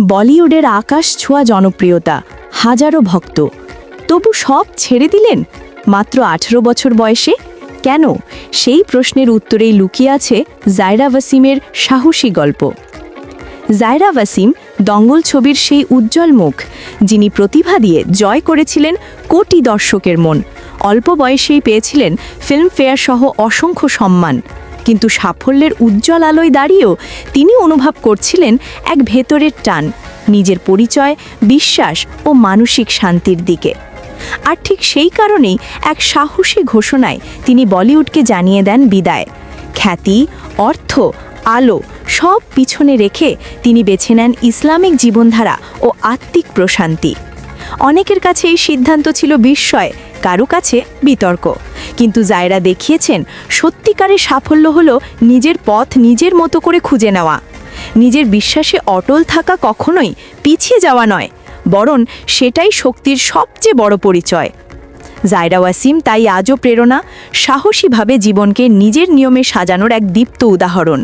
বলিউডের আকাশ ছোঁয়া জনপ্রিয়তা, হাজারো ভক্ত। তবু সব ছেড়ে দিলেন? মাত্র আঠেরো বছর বয়সে? কেন? সেই প্রশ্নের উত্তরেই লুকিয়ে আছে জায়রা ওয়াসিমের সাহসী গল্প। জায়রা ওয়াসিম দঙ্গল ছবির সেই উজ্জ্বল মুখ, যিনি প্রতিভা দিয়ে জয় করেছিলেন কোটি দর্শকের মন। অল্প বয়সেই পেয়েছিলেন ফিল্মফেয়ার সহ অসংখ্য সম্মান। কিন্তু সাফল্যের উজ্জ্বল আলোয় দাঁড়িয়েও তিনি অনুভব করছিলেন এক ভেতরের টান, নিজের পরিচয়, বিশ্বাস ও মানসিক শান্তির দিকে। আর ঠিক সেই কারণেই এক সাহসী ঘোষণায় তিনি বলিউডকে জানিয়ে দেন বিদায়। খ্যাতি, অর্থ, আলো সব পিছনে রেখে তিনি বেছে নেন ইসলামিক জীবনধারা ও আত্মিক প্রশান্তি। অনেকের কাছে এই সিদ্ধান্ত ছিল বিস্ময়, কারও কাছে বিতর্ক। কিন্তু জায়রা দেখিয়েছেন, সত্যিকারের সাফল্য হলো নিজের পথ নিজের মতো করে খুঁজে নেওয়া। নিজের বিশ্বাসে অটল থাকা কখনোই পিছিয়ে যাওয়া নয়, বরং সেটাই শক্তির সবচেয়ে বড় পরিচয়। জায়রা ওয়াসিম তাই আজও প্রেরণা, সাহসীভাবে জীবনকে নিজের নিয়মে সাজানোর এক দীপ্ত উদাহরণ।